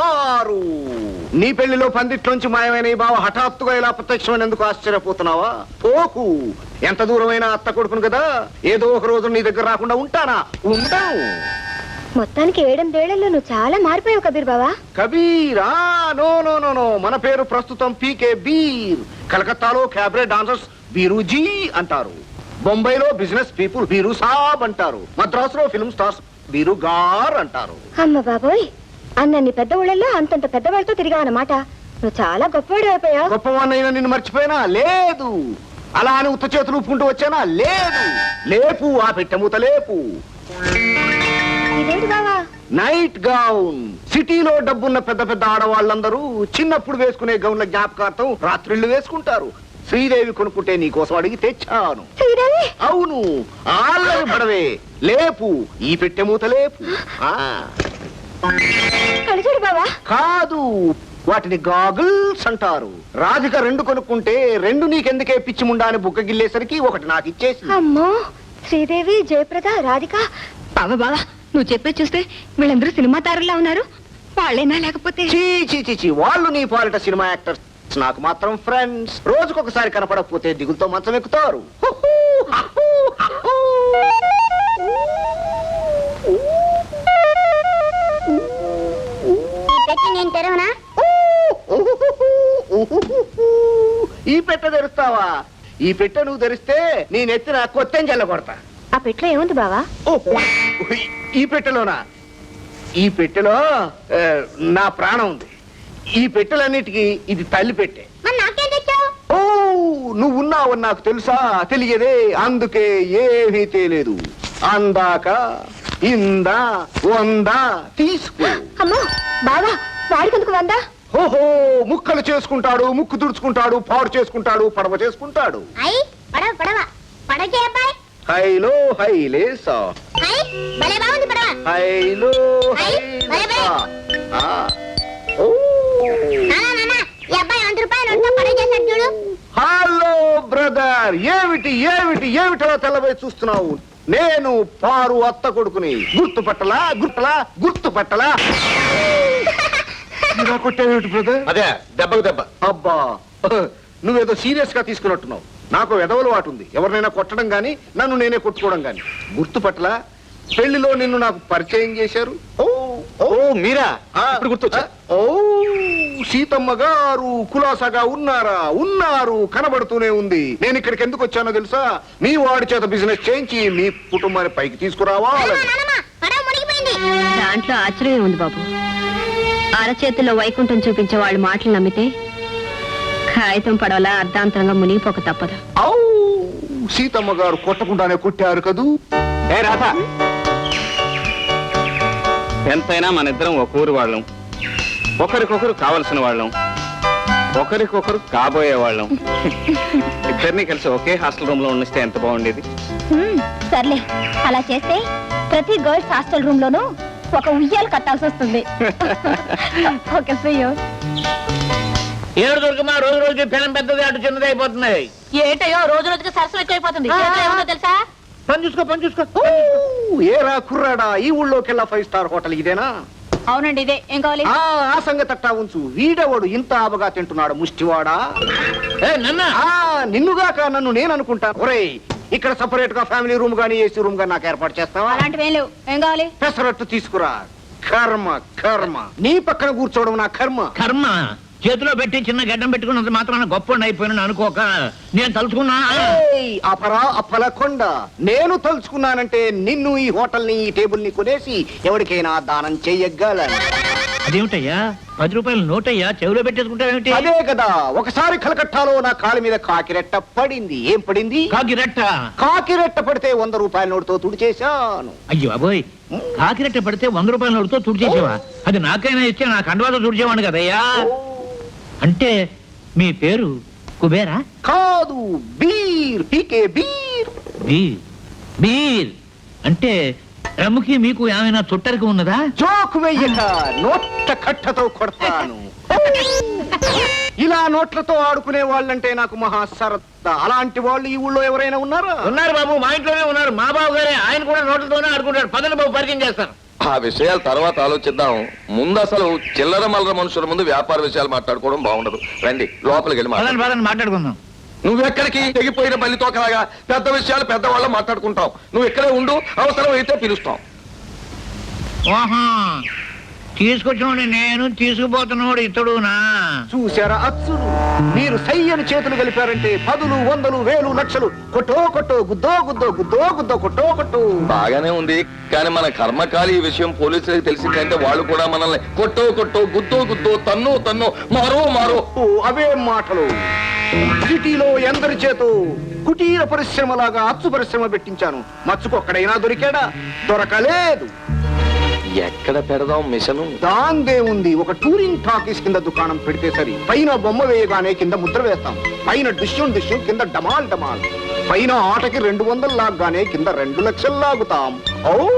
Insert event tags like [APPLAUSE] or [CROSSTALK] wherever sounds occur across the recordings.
ఆరు. నీ పెళ్ళిలో పందిట్లోంచి మాయమైన ఈ బావ హఠాత్తుగా ఇలా ప్రత్యక్షమైనందుకు ఆశ్చర్యపోతున్నావా? పోకు. ఎంత దూరమైనా అత్త కొడుకును కదా? ఏదో ఒక రోజు నీ దగ్గర రాకుండా ఉంటానా? ఉండవు. మొత్తానికి ఏడెనిమిదేళ్ళలో నువ్వు చాలా మారిపోయావు కబీర్ బావా. Kabir? No no no no. మన పేరు ప్రస్తుతం పీకే బీర్. కలకత్తాలో క్యాబరే డాన్సర్స్ బీరుజీ అంటారు. బొంబాయిలో బిజినెస్ పీపుల్ బీరు సాబ్ అంటారు. మద్రాసులో ఫిల్మ్ స్టార్స్ బీరు గార్ అంటారు. అమ్మ బాబోయ్ అన్నన్ని పెద్ద ఊళ్ళల్లో అంతంత పెద్దవాళ్ళతో తిరిగావు అన్నమాట నువ్వు చాలా గొప్పవాడు అయిపోయావు. గొప్పవాణ్ణైనా నిన్ను మర్చిపోయినా? లేదు. అలా అని ఉత్త చేతులు ఊపుకుంటూ వచ్చానా? లేదు. లేపు ఆ పెట్టె మూత లేపు. ఇదేంటి బావా? Night gown. సిటీలో డబ్బున్న పెద్ద పెద్ద ఆడవాళ్ళందరూ చిన్నప్పుడు వేసుకునే గౌన్ల జ్ఞాపకార్థం రాత్రిళ్ళు వేసుకుంటారు. శ్రీదేవి కొనుక్కుంటే నీకోసం అడిగి తెచ్చాను. శ్రీదేవి? అవును ఆళ్ళవి పడవే. లేపు ఈ పెట్టె మూత లేపు. కాదు వాటిని గాగుల్స్ అంటారు. రాధిక రెండు కొనుక్కుంటే రెండు నీకెందుకే పిచ్చి ముండా అని బుక్క గిల్లేసరికి ఒకటి నాకు ఇచ్చేసి. అమ్మో శ్రీదేవి జయప్రద రాధిక. బాబా బాబా నువ్వు చెప్పే చూస్తే వీళ్ళందరూ సినిమా తారులా ఉన్నారు. వాళ్ళేనా లేకపోతే చీ చీ చీ వాళ్ళు నీ పాలిట సినిమా యాక్టర్స్. నాకు మాత్రం ఫ్రెండ్స్ రోజుకొకసారి కనపడకపోతే దిగులతో మంచం ఎక్కుతారు. నేను. ఈ పెట్టె తెరుస్తావా? ఈ పెట్టె నువ్వు తెరిస్తే నీ నెత్తిన కొత్తెం జల్ల కొడతా. ఆ పెట్లో ఏముంది బావా? ఈ పెట్టెలోనా? ఈ పెట్టెలో నా ప్రాణం ఉంది. ఈ పెట్టెలన్నిటికీ ఇది తల్లి పెట్టె. ఓ నువ్వు ఉన్నావని నాకు తెలుసా? తెలియదే. అందుకే ఏమీ తెలియదు అందాక ఇందా వందా తీసుకో. అమ్మో బావా వాడికెందుకు వందా? ఓహో ముక్కలు చేసుకుంటాడు ముక్కు తుడుచుకుంటాడు పాడు చేసుకుంటాడు పడవ చేసుకుంటాడు. హైలో భలే బాగుంది పడవ. హైలో రూపాయలు ఉంటే పడవ చేశాడు చూడు. Hello brother. ఏమిటి ఏమిటి ఏమిటలా తెల్లబోయి చూస్తున్నావు? నేను పారు అత్త కొడుకుని. గుర్తుపట్టలా గుర్తలా గుర్తుపట్టలా? [LAUGHS] ఇలా కొట్టేమిటి బ్రదర్? అదే దెబ్బకు దెబ్బ. అబ్బా నువ్వేదో సీరియస్గా తీసుకున్నట్టున్నావు. నాకు ఎదవలు వాటు ఉంది. ఎవరినైనా కొట్టడం గాని నన్ను నేనే కొట్టుకోవడం గాని. గుర్తుపట్టలా? పెళ్ళిలో నిన్ను నాకు పరిచయం చేశారు? ఓ ఓ. మీరా? ఆ, ఇప్పుడు గుర్తొచ్చా? ఓ. సీతమ్మ గారు కులాసాగా ఉన్నారా? ఉన్నారు కనబడుతూనే ఉంది. నేను ఇక్కడికి ఎందుకు వచ్చానో తెలుసా? మీ వాడి చేత బిజినెస్ చేయించి మీ కుటుంబాన్ని పైకి తీసుకురావాలి మునిగిపోయింది. దాంట్లో ఆశ్చర్యం ఉంది బాబు. అరచేతిలో వైకుంఠం చూపించే వాళ్ళ మాటలు నమ్మితే కాగితం పడవలా అర్ధాంతరంగా మునిగిపోక తప్పదు. ఔ సీతమ్మ గారు కొట్టకుండానే కొట్టారు కదూ? ఏ రాధ ఎంతైనా మన ఇద్దరం ఒక ఊరు వాళ్ళం. ఒకరికొకరు కావలసిన వాళ్ళం. ఒకరికొకరు కాబోయే వాళ్ళం. ఇద్దరిని కలిసి ఒకే హాస్టల్ రూమ్లో ఉండిస్తే ఎంత బాగుండేది? హ్మ్, సర్లే. అలా చేస్తే ప్రతి గర్ల్స్ హాస్టల్ రూమ్ లోనూ ఒక ఉయ్యాలు కట్టాల్సి వస్తుంది. [LAUGHS] ఓకే సయ్యో ఏడు దొరికమా రోజు రోజు పిల్లం పెద్దది అటు చిన్నది అయిపోతున్నాయి. ఏటయో రోజు రోజుకి సరస్సు ఎక్కువైపోతుంది ఏముందో తెలుసా? పని చూసుకో పని చూసుకో ఊ, ఏరా కుర్రాడా ఈ ఊళ్ళోకెల్లా ఫైవ్ స్టార్ హోటల్ ఇదేనా? అవునండి ఇదే. ఏం కావాలి? ఆ ఆ సంగతి అట్టా ఉంచు. వీడెవడు ఇంత ఆబగా తింటున్నాడు ముష్టివాడా? ఏ నన్న! ఆ నిన్నుగాక నన్ను నేను అనుకుంటా ఒరేయ్ ఇక్కడ సపరేట్గా ఫ్యామిలీ రూమ్ గానీ ఏసీ రూమ్ గానీ నాకు ఏర్పాటు చేస్తావా? అలాంటివి ఏం లేవు. ఏం కావాలి? పెసరట్టు తీసుకురా. కర్మ కర్మ. నీ పక్కన కూర్చోవడం నా కర్మ. కర్మ? చేతిలో పెట్టి చిన్న గడ్డం పెట్టుకున్నంత మాత్రాన గొప్ప అయిపోయిన అనుకోక నేను తలుచుకున్నా. అపరా అప్పల కొండ నేను తలుచుకున్నానంటే నిన్ను ఈ హోటల్ని ఈ టేబుల్ని కొనేసి ఎవరికైనా దానం చెయ్యగలను అదేమిటయ్యా? పది రూపాయలు నోటయ్యా? చెవిలో పెట్టేసుకుంటావేమిటి? అదే కదా ఒకసారి కలకట్టాలో నా కాలి మీద కాకిరెట్ట పడింది. ఏం పడింది? కాకి రెట్ట కాకిరెట్ట పడితే వంద రూపాయల నోటుతో తుడిచేశాను అయ్యో అబోయ్ కాకి రెట్ట పడితే వంద రూపాయల నోటుతో తుడిచేసేవా అది నాకైనా ఇస్తే నా కండవాతో తుడిచేవాడు కదయ్యా? అంటే మీ పేరు కుబేరా? కాదు బీర్ పీకే బీర్. Beer beer. అంటే రమ్ముకి మీకు ఏమైనా చుట్టరికి ఉన్నదా? జోకు వెయ్యక నోట్ల కట్టతో కొడతాను. [LAUGHS] ఇలా నోట్లతో ఆడుకునే వాళ్ళంటే నాకు మహా సరదా అలాంటి వాళ్ళు ఈ ఊళ్ళో ఎవరైనా ఉన్నారా? ఉన్నారు బాబు మా ఇంట్లోనే ఉన్నారు. మా బాబు గారే ఆయన కూడా నోట్లతోనే ఆడుకుంటాడు. పదండి బాబు పరిచయం చేస్తాను. ఆ విషయాలు తర్వాత ఆలోచిద్దాం. ముందు అసలు చిల్లర మల్లర మనుషుల ముందు వ్యాపార విషయాలు మాట్లాడుకోవడం బాగుండదు. రండి లోపలికి వెళ్ళి పదండి మాట్లాడు. పదండి మాట్లాడుకుందాం. నువ్వెక్కడికి? తెగిపోయిన బల్లితో కలగా పెద్ద విషయాలు పెద్దవాళ్ళం మాట్లాడుకుంటాం. నువ్వు ఇక్కడే ఉండు అవసరం అయితే పిలుస్తాం. ఓహో. తీసుకొచ్చినోడు నేను తీసుకుపోతున్నవాడు ఇతడునా? చూశారా అచ్చులు మీరు సయ్యని చేతులు కలిపారంటే పదులు వందలు వేలు లక్షలు. కొట్టో కొట్టో గుద్దో గుద్దో గుద్దో గుద్దో కొట్టో కొట్టు. బాగానే ఉంది. కానీ మన కర్మకాలి ఈ విషయం పోలీసులకు తెలిసిందంటే వాళ్ళు కూడా మనల్ని కొట్టో కొట్టో గుద్దో గుద్దో తన్ను తన్ను మారో మారో. ఓ, అవే మాటలు. సిటీలో ఎందరి చేతో కుటీర పరిశ్రమలాగా అచ్చు పరిశ్రమ పెట్టించాను. మచ్చుకొక్కడైనా దొరికాడా? దొరకలేదు. ఎక్కడ పెడదాం మిషను? దాందే ఉంది. ఒక టూరింగ్ టాకీస్ కింద దుకాణం పెడితే సరి. పైన బొమ్మ వేయగానే కింద ముద్ర వేస్తాం. పైన డిష్యూం డిష్యూ కింద డమాల్ డమాల్. పైన ఆటకి రెండు వందలు లాగ్గానే కింద రెండు లక్షలు లాగుతాం. ఓ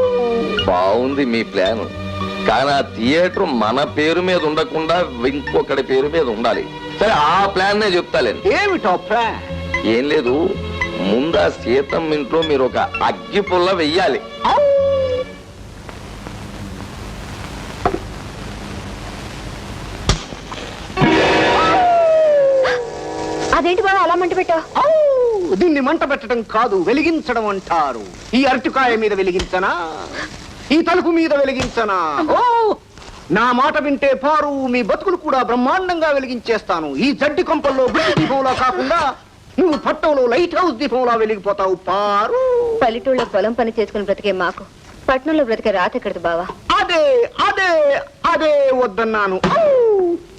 బాగుంది మీ ప్లాన్. కానీ ఆ థియేటర్ మన పేరు మీద ఉండకుండా ఇంకొకటి పేరు మీద ఉండాలి. సరే ఆ ప్లాన్ నే చెప్తాలేండి ఏమిటో ప్లాన్? ఏం లేదు. ముందా సీతం ఇంట్లో మీరు ఒక అగ్గి పుల్ల వెయ్యాలి అలా మంట పెట్టావు! దీన్ని మంట పెట్టడం కాదు వెలిగించడం అంటారు. ఈ అరటికాయ మీద వెలిగించనా? ఈ తలుపు మీద వెలిగించనా? ఓ! నా మాట వింటే పారు మీ బతుకులు కూడా బ్రహ్మాండంగా వెలిగించేస్తాను. ఈ జడ్డి కొంపల్లో గుడ్డి దీపంలా కాకుండా నువ్వు పట్టంలో లైట్ హౌస్ దీపంలా వెలిగిపోతావు పారు. పల్లెటూళ్ళలో పొలం పని చేసుకుని బ్రతికే మాకు. పట్టణంలో బ్రతికే రాత ఎక్కడది బావా? అదే అదే అదే వద్దన్నాను!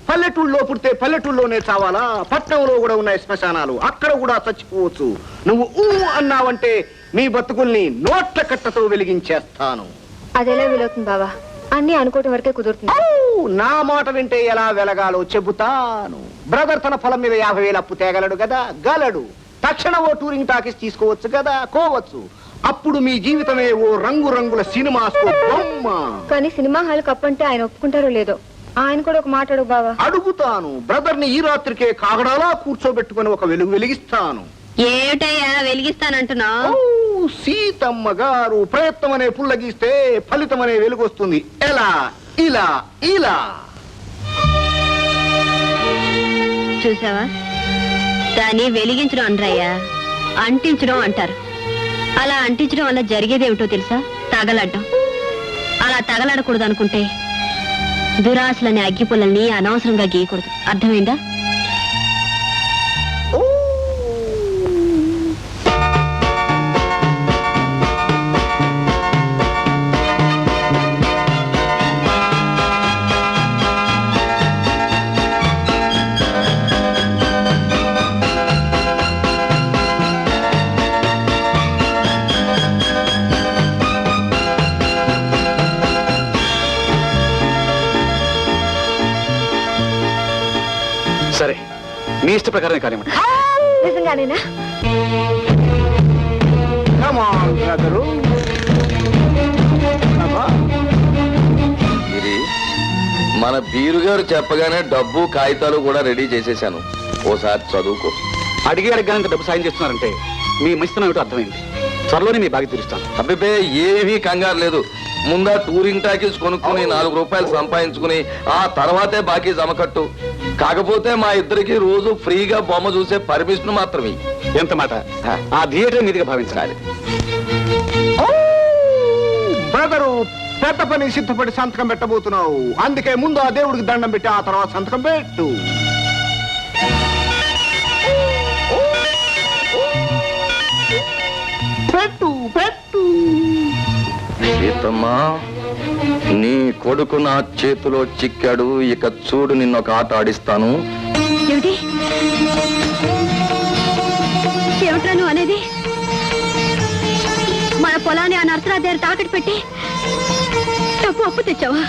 పల్లెటూళ్ళలో పుడితే పల్లెటూళ్ళలోనే చావాలా? పట్నంలో కూడా ఉన్నాయి శ్మశానాలు. అక్కడ కూడా చచ్చిపోవచ్చు. నువ్వు ఊ అన్నావంటే మీ బతుకుల్ని నోట్ల కట్టతో వెలిగించేస్తాను. అదెలా వీలవుతుంది బావా? అన్ని అనుకోవటం వరకే కుదురుతుంది! నా మాట వింటే ఎలా వెలగాలో చెబుతాను. బ్రదర్ తన పొలం మీద యాభై వేలు అప్పు తేగలడు కదా గలడు. తక్షణ ఓ టూరింగ్ టాకీస్ తీసుకోవచ్చు కదా కోవచ్చు. అప్పుడు మీ జీవితమే ఓ రంగు రంగుల సినిమాస్కో బొమ్మ. కానీ సినిమా హాల్ కప్పంటే ఆయన ఒప్పుకుంటారో లేదో? ఆయన కూడా ఒక మాట అడుగు బావా. అడుగుతాను. బ్రదర్ని ఈ రాత్రికే కాగడాలా కూర్చోబెట్టుకుని ఒక వెలుగు వెలిగిస్తాను. ఏమిటయ్యా వెలిగిస్తానంటున్నావు? సీతమ్మ గారు ప్రయత్నం అనే పుల్లగిస్తే ఫలితం అనే వెలుగు వస్తుంది ఎలా? ఇలా ఇలా. చూసావా? దాన్ని వెలిగించడం అనరయ్యా. అంటించడం అంటారు. అలా అంటించడం వల్ల జరిగేదేమిటో తెలుసా? తగలడ్డం. అలా తగలడకూడదు అనుకుంటే దురాశలని అగ్గిపుల్లల్ని అనవసరంగా గీయకూడదు. అర్థమైందా? ఇష్ట ప్రకారం కానివ్వండి. నిజంగానేనా. ఇది మన బీరు గారు చెప్పగానే డబ్బు కాగితాలు కూడా రెడీ చేసేసాను ఓసారి చదువుకో. అడిగి అడగడానికి డబ్బు సాయం చేస్తున్నారంటే మీ మంచితనం ఏమిటో అర్థమైంది. త్వరలోనే మీ బాగా తీరుస్తాను. అబ్బిపే ఏమీ కంగారు లేదు. ముందా టూరింగ్ టాకీస్ కొనుక్కుని నాలుగు రూపాయలు సంపాదించుకుని ఆ తర్వాతే బాకీ జమకట్టు కాకపోతే మా ఇద్దరికి రోజు ఫ్రీగా బొమ్మ చూసే పర్మిషన్ మాత్రమే. ఎంత మాట? ఆ థియేటర్ మీదుగా భావించాలి బ్రదరు పెద్ద పని సిద్ధపడి సంతకం పెట్టబోతున్నావు. అందుకే ముందు ఆ దేవుడికి దండం పెట్టి ఆ తర్వాత సంతకం పెట్టు. పెట్టు. సీతమ్మా నీ కొడుకు నా చేతిలో చిక్కాడు ఇక చూడు నిన్న ఒక ఆట ఆడిస్తాను. ఏమిటి? ఏమిట్రా నువ్వు అనేది? మన పొలాన్ని ఆ నర్సరా దగ్గర తాకట్టు పెట్టి డబ్బు అప్పు తెచ్చావా?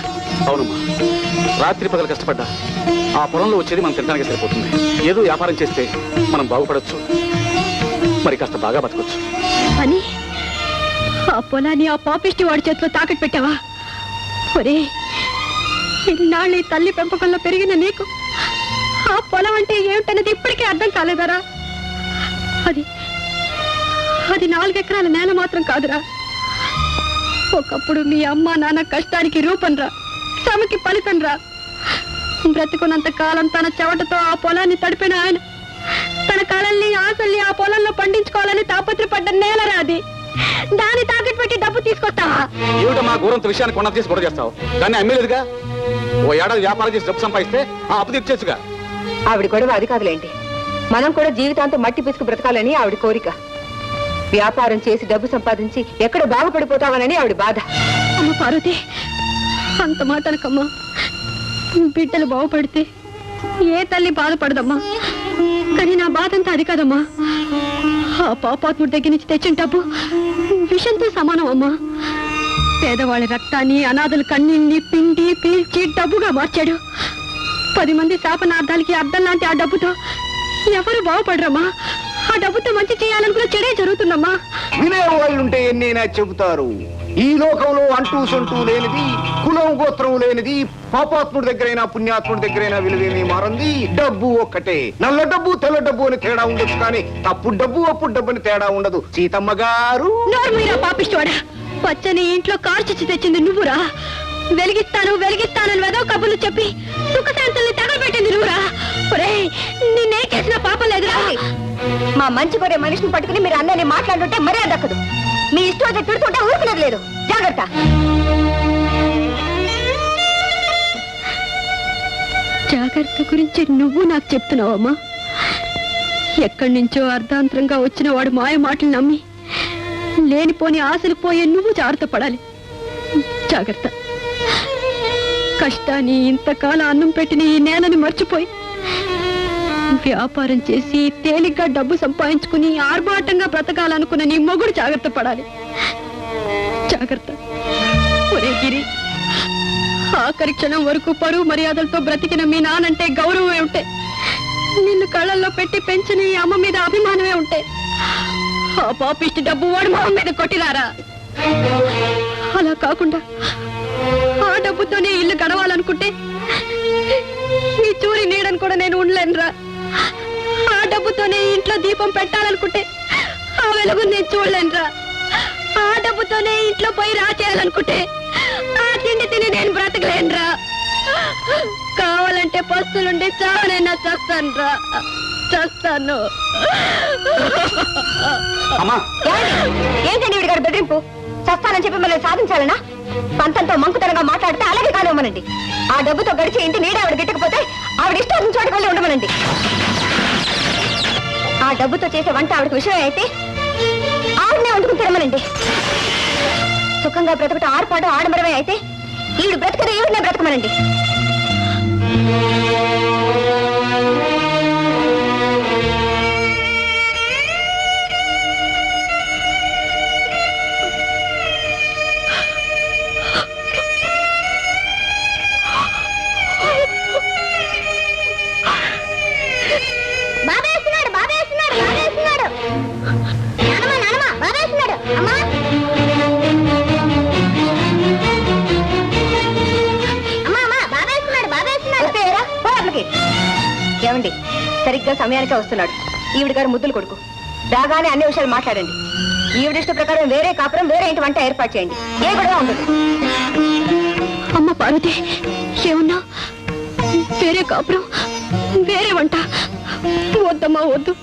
అవునమ్మా. రాత్రి పగలు కష్టపడ్డా. ఆ పొలంలో వచ్చేది మనం తినడానికి సరిపోతుంది. ఏదో వ్యాపారం చేస్తే మనం బాగుపడొచ్చు. మరి కాస్త బాగా బతకొచ్చు. అని ఆ పొలాన్ని ఆ పాపిష్టి వాడి చేతిలో తాకట్టు పెట్టావా? ఒరే ఇన్నాళ్ళు ఈ తల్లి పెంపకంలో పెరిగిన నీకు ఆ పొలం అంటే ఏమిటన్నది ఇప్పటికే అర్థం కాలేదరా? అది అది నాలుగెకరాల నేల మాత్రం కాదురా. ఒకప్పుడు మీ అమ్మ నాన్న కష్టానికి రూపంరా శ్రమకి బ్రతుకున్నంత కాలం తన చెవటతో ఆ పొలాన్ని తడిపిన ఆయన తన కళల్ని ఆశల్ని ఆ పొలంలో పండించుకోవాలని తాపత్రపడ్డ నేలరా అది. దాన్ని తాకట్టు పెట్టి డబ్బు తీసుకొస్తావా? ఏమిటో మా గౌరవంత విషయాన్ని కొన్న తీసి గొడవ చేస్తావు? దాన్ని అమ్మేలేదుగా ఓ ఏడాది వ్యాపారం చేసి డబ్బు సంపాదిస్తే ఆ అప్పు తీర్చేసుగా. ఆవిడ గొడవ అది కాదులేండి. మనం కూడా జీవితాంతం మట్టి పిసుకు బ్రతకాలని ఆవిడ కోరిక. వ్యాపారం చేసి డబ్బు సంపాదించి ఎక్కడ బాగుపడిపోతామనని ఆవిడ బాధ. అమ్మ పార్వతి అంత మాటలకమ్మా బిడ్డలు బాగుపడితే ఏ తల్లి బాధపడదమ్మా. కానీ నా బాధ అంతా అది కాదమ్మా. ఆ పాపాత్ముడి దగ్గర నుంచి తెచ్చిన డబ్బు విషంతో సమానం అమ్మా పేదవాళ్ళ రక్తాన్ని అనాథల కన్నీళ్ళని పిండి పీల్చి డబ్బుగా మార్చాడు. పది మంది శాపనార్థాలకి అర్థం లాంటి ఆ డబ్బుతో ఎవరు బాగుపడరమ్మా? ఆ డబ్బుతో మంచి చేయాలనుకున్న చెడే జరుగుతుందమ్మా. వినేవాళ్ళుంటే ఎన్నైనా చెబుతారు. ఈ లోకంలో అంటూ సొంటూ లేనిది కులం గోత్రం లేనిది పాపాత్ముడి దగ్గరైనా పుణ్యాత్ముడి దగ్గరైనా విలువేమీ మారంది? డబ్బు ఒక్కటే. నల్ల డబ్బు తెల్ల డబ్బు అని తేడా ఉండొచ్చు కానీ తప్పుడు డబ్బు అప్పుడు డబ్బు అని తేడా ఉండదు. సీతమ్మ గారు! పాపిస్తోడా పచ్చని ఇంట్లో కార్చిచ్చి తెచ్చింది నువ్వురా? వెలిగిస్తాను వెలిగిస్తానని వెదవ కబుర్లు చెప్పి సుఖశాంతుల్ని తగలబెట్టింది నువ్వురా? నిన్నేం చేసిన పాపం లేదురా? మా మంచి కోరే మనిషిని పట్టుకుని మీరు అందరినీ మాట్లాడుతుంటే మర్యాద దక్కదు. మీ ఇష్టం వచ్చి తిడుతుంటే ఊరుకునేది లేదు. జాగ్రత్త. జాగ్రత్త గురించి నువ్వు నాకు చెప్తున్నావమ్మా ఎక్కడి నుంచో అర్ధాంతరంగా వచ్చిన వాడు మాయ మాటలు నమ్మి లేనిపోని ఆశలు పోయే నువ్వు జాగ్రత్త పడాలి. జాగ్రత్త. కష్టాన్ని ఇంతకాలం అన్నం పెట్టిన ఈ నేలని మర్చిపోయి వ్యాపారం చేసి తేలిగ్గా డబ్బు సంపాదించుకుని ఆర్భాటంగా బ్రతకాలనుకున్న నీ మొగుడు జాగ్రత్త పడాలి. జాగ్రత్త. ఒరే గిరి ఆఖరి క్షణం వరకు పరువు మర్యాదలతో బ్రతికిన మీ నానంటే గౌరవమే ఉంటే నిన్ను కళ్ళల్లో పెట్టి పెంచిన ఈ అమ్మ మీద అభిమానమే ఉంటే ఆ పాపిష్టి డబ్బు వాడు మా మీద కొట్టినారా అలా కాకుండా ఆ డబ్బుతోనే ఇల్లు గడవాలనుకుంటే ఈ చూరి నీడని కూడా నేను ఉండలేనురా. ఆ డబ్బుతోనే ఇంట్లో దీపం పెట్టాలనుకుంటే ఆ వెలుగు నేను చూడలేనురా. ఆ డబ్బుతోనే ఇంట్లో పోయి రాచేయాలనుకుంటే ఆ తిండి తిని నేను బ్రతకలేనురా. కావాలంటే పస్తులుండి చావనైనా చస్తాను రా చస్తాను. అమ్మా. ఏంటండి వీడి గారి బెదిరింపు? చస్తానని చెప్పి మిమ్మల్ని సాధించాలనా? పంతంతో మంకుతనంగా మాట్లాడితే అలాగే కానివ్వమనండి. ఆ డబ్బుతో గడిచి ఇంటి నీడ ఆవిడ గిట్టకపోతే ఆవిడ ఇష్టం చోటుకు వెళ్ళి ఉండమనండి. ఆ డబ్బుతో చేసే వంట ఆవిడకి విషయం అయితే ఆవిడనే వండుకుని తినమనండి. సుఖంగా బ్రతకటం ఆరుపాటు ఆడమరమే అయితే ఈవిడ బ్రతకదు ఈవిడనే బ్రతకమనండి. లోపలికి ఏమండి? సరిగ్గా సమయానికే వస్తున్నాడు. ఈవిడ గారు ముద్దులు కొడుకు. రాగానే అన్ని విషయాలు మాట్లాడండి. ఈవిడ ఇష్ట ప్రకారం వేరే కాపురం వేరే ఇంటి వంట ఏర్పాటు చేయండి. ఏ గొడవ ఉండదు. అమ్మ పార్వతి ఏమన్నా? వేరే కాపురం వేరే వంట. వద్దమ్మా వద్దు.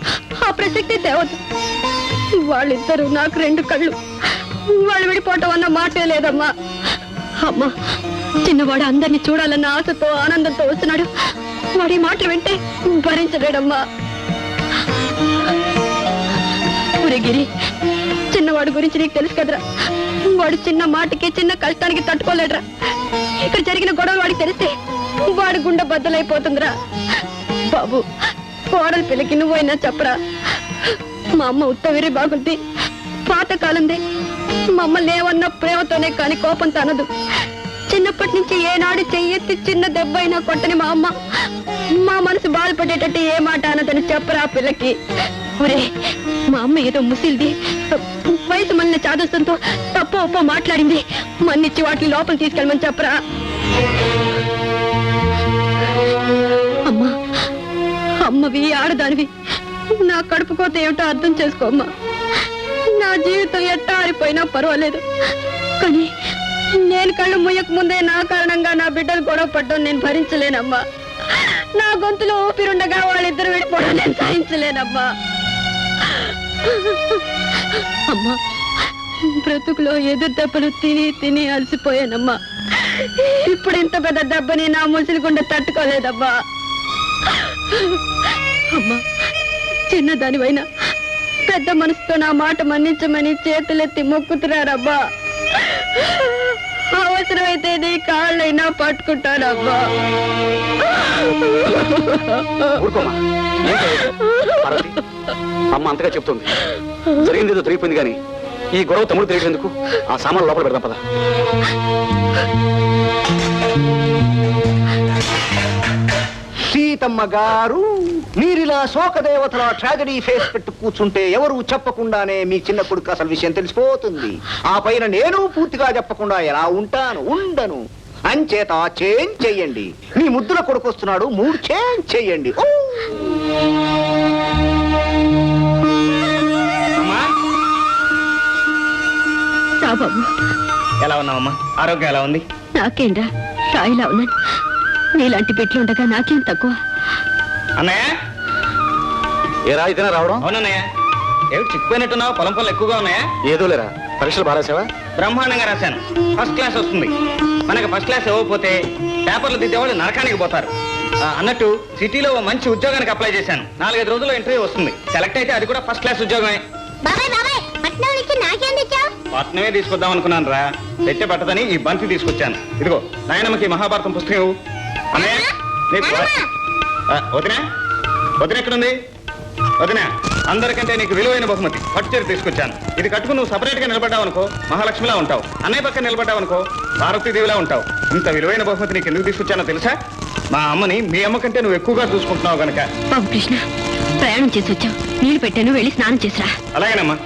ఆ ప్రసక్తి తేవద్దు. వాళ్ళిద్దరూ నాకు రెండు కళ్ళు. వాళ్ళు విడిపోవటం అన్న మాటే లేదమ్మా. అమ్మా చిన్నవాడు అందరినీ చూడాలన్న ఆశతో ఆనందంతో వస్తున్నాడు. వాడి మాటలు వింటే భరించలేడమ్మా. ఒరే గిరి చిన్నవాడి గురించి నీకు తెలుసు కదరా? వాడు చిన్న మాటకి చిన్న కష్టానికి తట్టుకోలేడరా. ఇక్కడ జరిగిన గొడవ వాడికి తెలిస్తే వాడి గుండె బద్దలైపోతుందిరా. బాబు కోడలు పిల్లకి నువ్వైనా చెప్పరా? మా అమ్మ ఉత్తవిరి బాగుంది. పాతకాలంది మమ్మల్ని ఏమన్నా ప్రేమతోనే కాని కోపంతో అనదు చిన్నప్పటి నుంచి ఏనాడు చెయ్యెత్తి చిన్న దెబ్బ అయినా కొట్టని మా అమ్మ. మా మనసు బాధపడేటట్టు ఏ మాట అన్నదని చెప్పరా పిల్లకి. ఒరే మా అమ్మ ఏదో ముసిల్ది. వయసు మన చాదస్తంతో తప్ప ఒప్ప మాట్లాడింది. మన్నిచ్చి వాటిని లోపల తీసుకెళ్ళమని చెప్పరా. అమ్మా అమ్మవి ఆడదానివి. నా కడుపుకోత ఏమిటో అర్థం చేసుకోమ్మా నా జీవితం ఎట్టా ఆరిపోయినా పర్వాలేదు. కానీ నేను కళ్ళు ముయ్యక ముందే నా కారణంగా నా బిడ్డలు గొడవ పడ్డం నేను భరించలేనమ్మా. నా గొంతులో ఊపిరుండగా వాళ్ళిద్దరు విడిపోవడం నేను సహించలేనమ్మా. అమ్మా బ్రతుకులో ఎదురు దెబ్బలు తిని తిని అలసిపోయానమ్మా. ఇప్పుడు ఇంత పెద్ద దెబ్బని నా ముసిలి గుండె తట్టుకోలేదమ్మా. అమ్మా చిన్నదానివైనా పెద్ద మనసుతో నా మాట మన్నించమని చేతులెత్తి మొక్కుతున్నారబ్బా. అవసరమైతే నీ కాళ్ళైనా ఊరుకోమా పార్వతి అమ్మ అంతగా చెప్తుంది. జరిగింది ఏదో తెలియపోయింది కానీ ఈ గొడవ తమ్ముడు తెలిసేందుకు ఆ సామాన్ లోపల పెడదాం పద. సీతమ్మ గారు మీరిలా శోకదేవతల ట్రాజడీ ఫేస్ పెట్టు కూర్చుంటే ఎవరు చెప్పకుండానే మీ చిన్న కొడుకు అసలు విషయం తెలిసిపోతుంది. ఆ పైన నేను పూర్తిగా చెప్పకుండా ఎలా ఉంటాను? ఉండను. అంచేత చేంజ్ చెయ్యండి. మీ ముద్దుల కొడుకు వస్తున్నాడు మూడు చేంజ్ చెయ్యండి. ఎలా ఉన్నావమ్మా? ఆరోగ్యం ఎలా ఉంది? నాకేంరా రాయిలా ఉన్నాను నీలాంటి ఉండగా నాకేం తక్కువ? అన్నయ్య! ఏ రాయితేనే రావడం? అవునన్నయ్య. ఏమిటి చిక్కుపోయినట్టున్నావు? పొలం పనులు ఎక్కువగా ఉన్నాయా? ఏదో లేరా. పరీక్షలు బారాసావా బ్రహ్మాండంగా రాశాను. ఫస్ట్ క్లాస్ వస్తుంది. మనకి ఫస్ట్ క్లాస్ ఇవ్వకపోతే పేపర్లు దిద్దేవాళ్ళు నరకానికి పోతారు. అన్నట్టు సిటీలో ఓ మంచి ఉద్యోగానికి అప్లై చేశాను. నాలుగైదు రోజుల్లో ఇంటర్వ్యూ వస్తుంది. సెలెక్ట్ అయితే అది కూడా ఫస్ట్ క్లాస్ ఉద్యోగమే. పట్నమే తీసుకొద్దాం అనుకున్నాను రా. పెట్టే పట్టదని ఈ బంతి తీసుకొచ్చాను. ఇదిగో నాయనమ్మకి మహాభారతం పుస్తకం వదినా వదిన ఎక్కడుంది? వదినా అందరికంటే నీకు విలువైన బహుమతి. పట్టు చీర తీసుకొచ్చాను. ఇది కట్టుకుని నువ్వు సపరేట్గా నిలబడ్డావు అనుకో మహాలక్ష్మిలా ఉంటావు. అన్నయ్య పక్కన నిలబడ్డావు అనుకో పార్వతీదేవిలా ఉంటావు. ఇంత విలువైన బహుమతి నీకు ఎందుకు తీసుకొచ్చానో తెలుసా? మా అమ్మని మీ అమ్మ కంటే నువ్వు ఎక్కువగా చూసుకుంటున్నావు గనక. బాబు కృష్ణ ప్రయాణం చేసి వచ్చావు నీళ్ళు పెట్టాను వెళ్ళి స్నానం చేసిరా. అలాగేనమ్మా.